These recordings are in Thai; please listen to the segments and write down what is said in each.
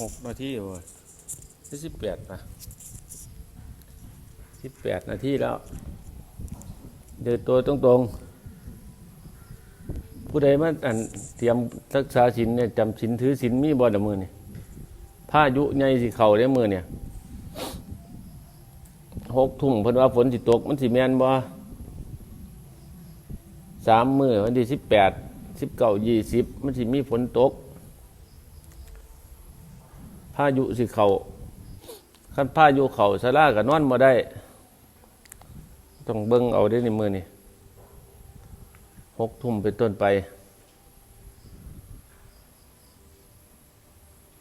หกนาทีโอ้ยสิบแปดนะสิบแปดนาทีแล้ว เดินตัวตรงๆ ผู้ใดมาอันเตรียมรักษาศีลเนี่ยจำศีลถือศีลมีบ่ละมือเนี่ยผ้ายุใหญ่สิเข่าได้มือเนี่ยหกทุ่มเพิ่นว่าฝนสิตก มันสิแมนบ่สามมือวันที่สิบแปดสิบเก้ายี่สิบมันสิมีฝนตก พายุสิเขาคันพายุเขาสลากับนอนมาได้ ต้องเบิ้งเอาได้ในมือนี่หกทุ่มเป็นต้นไป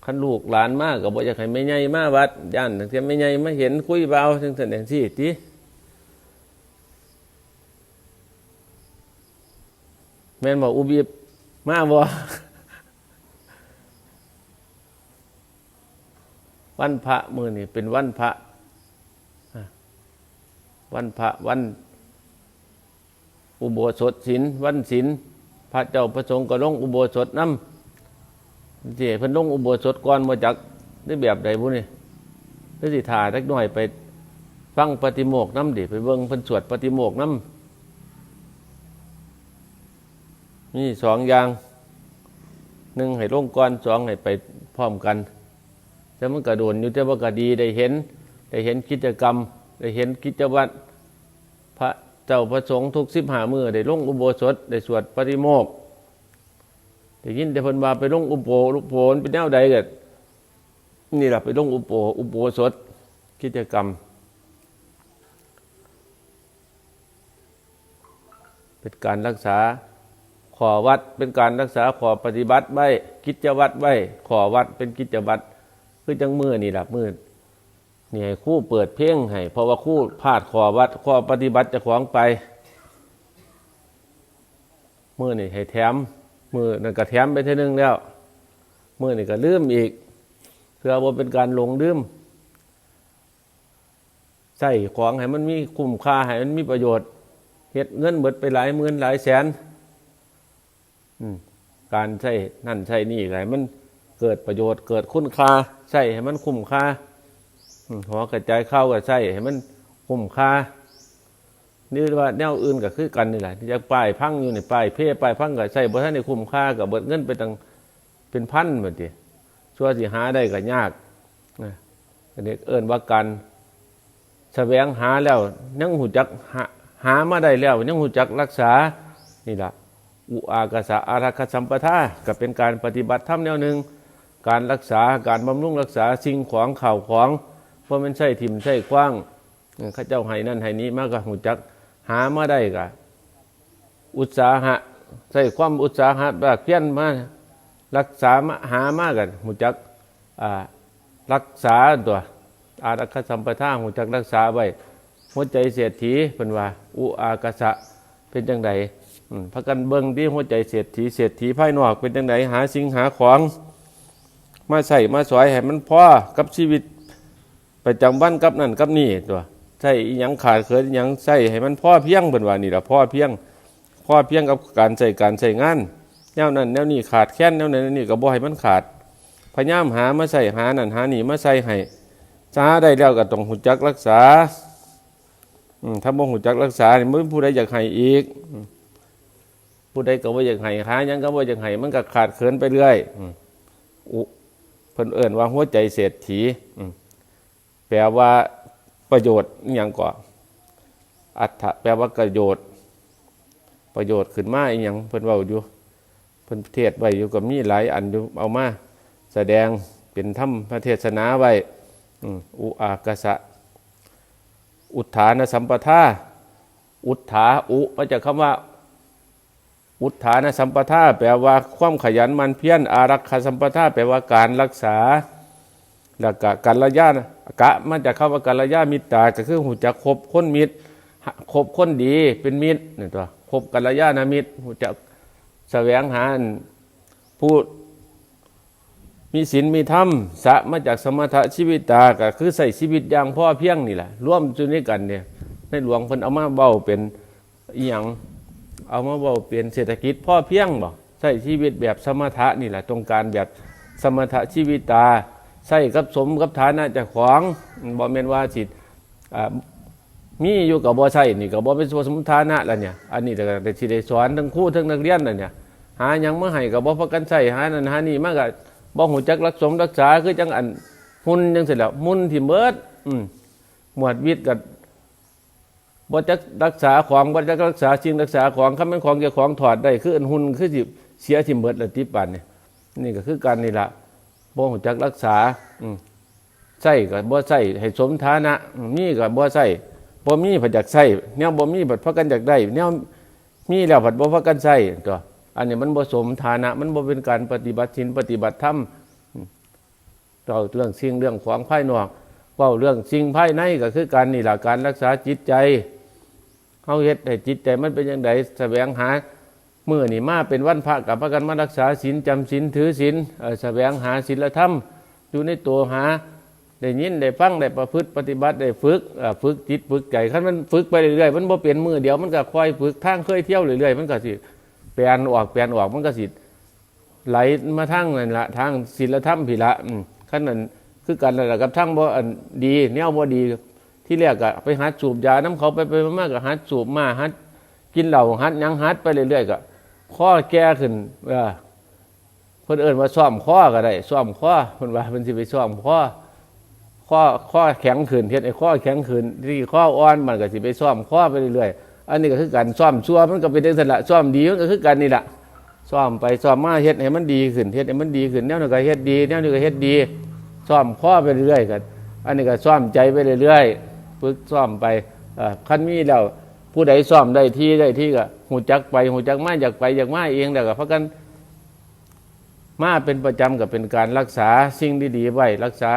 ขันลูกหลานมากกับบ่อยากให้ไม่ใหญ่มาวัดย่านถึงจะไม่ใหญ่มาเห็นคุยเบาถึงแสดงที่ทีแม่นบอกอุบีบมาบ่ วันพระมือนี่เป็นวันพระวันพระวัน อุโบสถศีลวันศีลพระเจ้าประสงค์ก็ลงอุโบสถน้ำเจีเพิ่นลงอุโบสถก่อนมาจากได้แบบใดบุนี่ได้สิถ่าเล็กน้อยไปฟังปฏิโมกข์น้ำดิไปเบิ่งเพิ่นสวดปฏิโมกข์น้ำนี่สองอย่างหนึ่งให้ลงก่อนสองให้ไปพร้อมกัน แต่มันกระโดนอยู่แต่ว่าก็ดีได้เห็น ได้เห็นกิจกรรม ได้เห็นกิจวัตรพระเจ้าประสงค์ทุกสิบหามือได้ลงอุโบสถได้สวดปฏิโมกข์ได้ยินแต่พิ่นว่าไปลงอุโบลุโบนเป็นแนวใดกันนี่แหละไปลงอุโบอุโบสถกิจกรรม เป็นการรักษาขอวัดเป็นการรักษาขอปฏิบัติไว้กิจวัตรไว้ขอวัดเป็นกิจวัตร คือจังมือนี่แหละมือนี่ให้คู่เปิดเพลงให้เพราะว่าคู่พลาดขอวัดขอปฏิบัติจะขวางไปมือนี่ให้แถมมือนั่นก็แถมไปเท่านึงแล้วมือนี่ก็ลืมอีกเพื่อว่าเป็นการหลงลืมใส่ของให้มันมีคุ้มค่าให้มันมีประโยชน์เฮ็ดเงินเบิดไปหลายหมื่นหลายแสนอืมการใช้นั่นใช้นี่อะไรมัน เกิดประโยชน์เกิดคุณค่าใช่ให้มันคุ้มค่าหัวกระจายเข้ากับใช่ให้มันคุ้มค่านี่ว่าแนวอื่นก็คือกันนี่แหละที่จะป้ายพังอยู่ในป้ายเพ่ป้ายพังกับใช่เพราะท่านในคุ้มค่ากับเบิดเงินไปตั้งเป็นพันเหมือนทีชั่วสิหาได้ก็ยากนะอันนี้เอิ้นว่าการแสวงหาแล้วยังหูจักหาหามาได้แล้วยังหูจักรักษานี่แหละอุอากาสะอารักขสัมปทาก็เป็นการปฏิบัติธรรมแนวหนึ่ง การรักษาการบำรุงรักษาสิ่งของข่าวของ เพราะมันใช่ถิ่มใช่กว้างข้าเจ้าให้นั่นให้นี้มากก็หูจักหามาได้กะอุตสาหะใส่ความอุตสาหะแบบเพี้ยนมารักษามาหามากกันหูจักรักษาตัวอารักขสัมปทาหูจักรักษาไว้หัวใจเสียทีเป็นว่า อุอากาสะเป็นจังไดอืมพากันเบิ่งที่หัวใจเศรษฐีเศรษฐีภายนอกเป็นจังไดหาสิ่งหาของ มาใส่มาสอยให้มันพอกับชีวิตประจำวันกับนั่นกับนี่ตัวใช่ยังขาดเขินยังใส่ให้มันพ่อเพียงเป็นว่านี่ละพ่อเพียงพ่อเพียงกับการใส่การใส่งานแนวนั้นแนวนี้ขาดแค้นแนวนั้นแนวนี้ก็บ่ให้มันขาดพยายามหามาใส่หานั่นหานี่มาใส่ให้จ้าได้แล้วก็ต้องหูจักรักษาถ้าบ่หูจักรักษานี่มันผู้ใดอยากให้อีกผู้ใดก็ว่าอย่างไห้หายังก็ว่าอย่างไห้มันก็ขาดเขินไปเรื่อยอือุ เพิ่นเอิ่นว่าหัวใจเศรษฐีแปลว่าประโยชน์อย่างก่ออัตถะแปลว่าประโยชน์ ประโยชน์ขึ้นมาอหย่างเพิ่นเว้าอยู่เพิ่นเทศไว้อยู่กับมีหลายอันอยู่เอามาแสดงเป็นธรรมพระเทศนาไว้อุอากาสะอุทธานสัมปทาอุทธาอุมาจากคำว่า อุทธานสัมปทาแปลว่าความขยันมันเพียรอารักขาสัมปทาแปลว่าการรักษาแล้วก็กัลยาณกะมาจากคำว่ากัลยาณมิตรตาก็คือหูจักคบคนมิตรคบคนดีเป็นมิตรนี่ตัวคบกัลยาณมิตรหูจักแสวงหาอันผู้มีศีลมีธรรมสะมาจากสมถะชีวิตตาก็คือใส่ชีวิตอย่างพ่อเพียงนี่แหละร่วมจุนี้กันเนี่ยในหลวงเพิ่นเอามาเบ้าเป็นอหย่าง เอามาบอกเปลี่ยนเศรษฐกิจพ่อเพียงบ่ใช้ชีวิตแบบสมถะนี่แหละตรงการแบบสมถะชีวิตตาใส่กับสมกับฐานะจ้าของบ่แม่นว่าสิอ่ามีอยู่กับบ่ใส่นี่ก็บ่เป็นสมฐานะแล้วเนี่ยอันนี้ก็ได้สิได้สอนทั้งครูทั้งนักเรียนน่ะเนี่ยหาหยังมาให้ก็บ่พากันใส่หานั่นหานี่มาก็บ่ฮู้จักรักสมรักษาคือจังอันหุ่นจังซี่แหล้วมุนที่เบิดอืมหมวดวิทย์ก็บ่ บจักรักษาของบ่จักรักษาสิ่งรักษาของคันมันของเจ้าของถอดได้คืออันหุ่นคือสิเสียที่เบิดละติปานนี่นี่ก็คือกันนี่ละบ่ฮู้จักรักษาอืใส่ก็บ่ใส่ให้สมฐานะมีก็บ่ใส่บ่มีผัดอยากใส่แนวบ่มีผัดพากันอยากได้แนวมีแล้วผัดบ่พากันใส่ตัวอันนี้มันบ่สมฐานะ มันบ่เป็นการปฏิบัติศีลปฏิบัติธรรมเราเรื่องสิ่งเรื่องของภายนอกเว้าเรื่องสิ่งภายในก็คือการนี่ละการรักษาจิตใจ เฮาเฮ็ดให้จิตใจมันเป็นจังไดแสวงหามื้อนี่มาเป็นวันพระกับพากันมารักษาศีลจำศีลถือศีลเอ่อแสวงหาศีลธรรมอยู่ในตัวหาได้ยินได้ฟังได้ประพฤติปฏิบัติได้ฝึกเอ่อฝึกจิตฝึกใจคันมันฝึกไปเรื่อยๆมันบ่เป็นมือเดียวมันก็ค่อยฝึกทางเคยเที่ยวเรื่อยๆมันก็สิแปลนออกแปลี่ยนออกมันก็สิไหลมาทางนั่นละทางศีลธรรมผิละอืมขั้นนั้นคือกันนั่นแหละกับทั้งบ่อันดีแนวบ่ดี ที่แรกก็ไปหัดสูบยาน้ำเขาไปไปมากๆก็หัดสูบมาหัดกินเหล้าหัดยังหัดไปเรื่อยๆก็ข้อแก่ขึ้นเออเพิ่นเอิ้นว่าซ่อมข้อก็ได้ซ่อมข้อเพิ่นว่าเพิ่นสิไปซ่อมข้อข้อข้อแข็งขึ้นเฮ็ดไอ้ข้อแข็งขึ้นที่ข้ออ่อนมันก็สิไปซ่อมข้อไปเรื่อยๆอันนี้ก็คือการซ่อมชั่วมันก็เป็นจังซั่นละซ่อมดีมันก็คือกันนี่แหละซ่อมไปซ่อมมาเฮ็ดให้มันดีขึ้นเฮ็ดให้มันดีขึ้นแนวนึงก็เฮ็ดดีแนวนึงก็เฮ็ดดีซ่อมข้อไปเรื่อยๆกันอันนี้ก็ซ่อมใจไปเรื่อยๆ ฝึกซ่อมไปเอ่อคันมีแล้วผู้ใดซ่อมได้ที่ได้ที่ก็หูจักไปหูจักมาอยากไปอยากมาเองแล้วก็เพราะกันมาเป็นประจำกับเป็นการรักษาสิ่งดีๆไว้ รักษา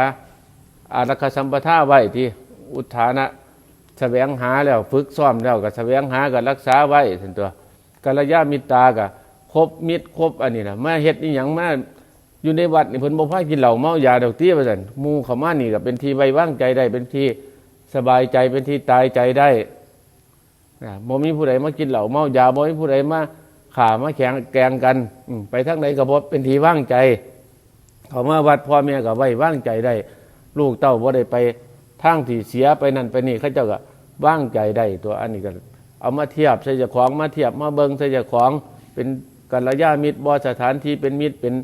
อารักษสัมปทาไว้ที่อุทานะแสวงหาแล้วฝึกซ้อมแล้วก็แสวงหาก็รักษาไว้ถึงตัวกัลยาณมิตาก็ครบมิตรครบอันนี้นะมาเฮ็ดนี่หยังมาอยู่ในวัดนี่เพิ่นบ่พากินเหล้าเมายาดอกเตี้ยว่าซั่นมู่เขามานี่ก็เป็นที่ไว้วางใจได้เป็นที่ สบายใจเป็นที่ตายใจได้นะบ่มีผู้ใดมากินเหล้าเมายาบ่มีผู้ใดมาข่ามาแข่งแกงกันไปทางไหนก็บเป็นที่ว่างใจ เขามาวัดพ่อแม่ก็ไว้วางใจได้ ลูกเต้าบ่ได้ไปทางที่เสียไปนั่นไปนี่เขาเจ้าก็ว่างใจได้ตัวอันนี้ก็เอามาเทียบใส่เจ้าของมาเทียบมาเบิงใส่เจ้าของเป็นกัลยาณมิตรบ่สถานที่เป็นมิตรเป็น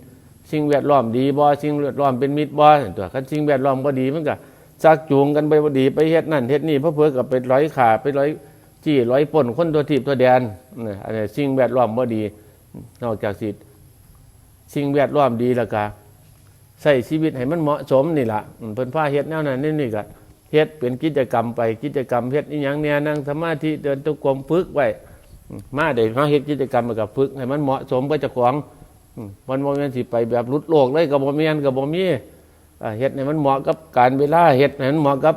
สิ่งแวดล้อมดีบ่สิ่งแวดล้อมเป็นมิตรบ่ตัวคันสิ่งแวดล้อมบ่ดีมันก็ ชักจูงกันไปบ่ดีไปเฮ็ดนั่นเฮ็ดนี่เพราะเพื่อกับไปร้อยขาไปร้อยจี้ร้อยป่นคนตัวทีบตัวแดนนี่อันนี้สิ่งแวดล้อมบ่ดี นอกจากสิสิ่งแวดล้อมดีแล้วก็ใส่ชีวิตให้มันเหมาะสมนี่แหละเพิ่นพาเฮ็ดแนวนั้นนี่นี่ก็เฮ็ดเป็นกิจกรรมไปกิจกรรมเฮ็ดอีหยังเนี่ยนั่งสมาธิเดินตุกรมฝึกไว้อืมมาได้มาเฮ็ดกิจกรรมแล้วก็ฝึกให้มันเหมาะสมกับเจ้าของมันบ่แม่นสิไปแบบหลุดโลกเลยก็บ่แม่นก็บ่มี เฮ็ดให้มันเหมาะกับการเวลาเฮ็ดให้มันเหมาะกับ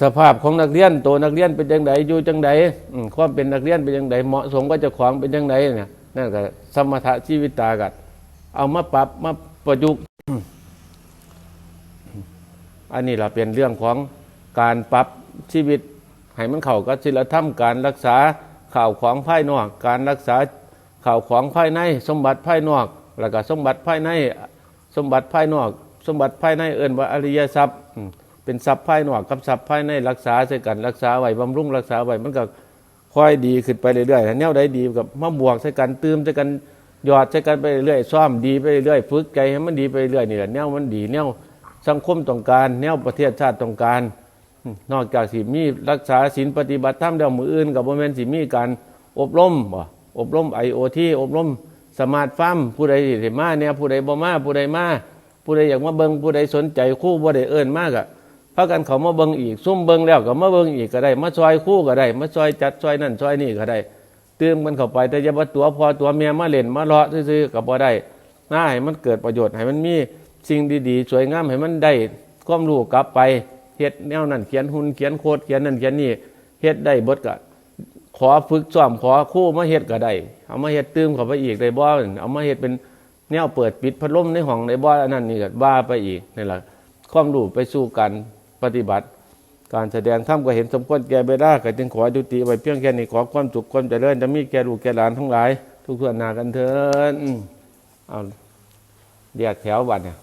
สภาพของนักเรียนตัวนักเรียนเป็นจังไดอยู่จังไดความเป็นนักเรียนเป็นจังไดเหมาะสมกับเจ้าของเป็นจังไดเนี่ยนั่นก็สมถะชีวิตตากัดเอามาปรับมาประยุกต์อันนี้เราเป็นเรื่องของการปรับชีวิตให้มันเข้ากับศีลธรรมการรักษาข่าวของภายนอก การรักษาข่าวของภายใน สมบัติภายนอก แล้วก็สมบัติภายใน สมบัติภายนอก สมบัติภายในเอิ่นว่าอริยทรัพย์ เป็นทรัพย์ภายนอกกับทรัพย์ภายในรักษาใส่กันรักษาไว้บำรุงรักษาไว้มันก็ค่อยดีขึ้นไปเรื่อยๆแนวใดดีกับมาบวกใส่กันเติมใส่กันหยอดใส่กันไปเรื่อยๆซ่อมดีไปเรื่อยๆฝึกใจให้มันดีไปเรื่อยนี่แหละแนวมันดีแนวสังคมต้องการ แนวประเทศชาติต้องการ นอกจากสิมีรักษาศีลปฏิบัติธรรมแล้วมืออื่นกับบ่แม่นสิมีการอบรมบ่อบรมไอโอทีอบรม สมาร์ทฟามผู้ใดสิมาเนี่ยผู้ใดบ่มาผู้ใดมาผู้ใดอยากมาเบิงผู้ใดสนใจคู่บ่ได้เอิ้นมากอะพากันเขามาเบิงอีกซุ่มเบิงแล้วก็มาเบิงอีกก็ได้ มาซอยคู่ก็ได้ มาซอยจัดซอยนั่นซอยนี่ก็ได้เติมกันเข้าไปแต่ยาว่าตัวพอตัวเมียมาเล่นมาเลาะซื่อๆก็บ่ได้น่าให้มันเกิดประโยชน์ให้มันมีสิ่งดีๆ สวยงามให้มันได้ความรู้กลับไปเฮ็ดแนวนั้นเขียนหุ่นเขียนโคดเขียนนั่นเขียนนี่เฮ็ดได้บดก็ ขอฝึกซ้อมขอคู่มาเฮ็ดก็ได้เอามาเฮ็ดตื้มเข้าไปอีกได้บ่เอามาเฮ็ดเป็นแนวเปิดปิดพัดลมในห้องได้บ่อันนั้นนี่ก็บ้าไปอีกนี่ล่ะความรู้ไปสู่การปฏิบัติ การแสดงธรรมก็เห็นสมควรแก่เวลาก็จึงขอยุติไว้เพียงแค่นี้ขอความสุขความเจริญจะมีแก่ลูกแก่หลานทั้งหลาย ทุกส่วนหน้ากันเถิดเอาเรียกแถวบัดเนี่ย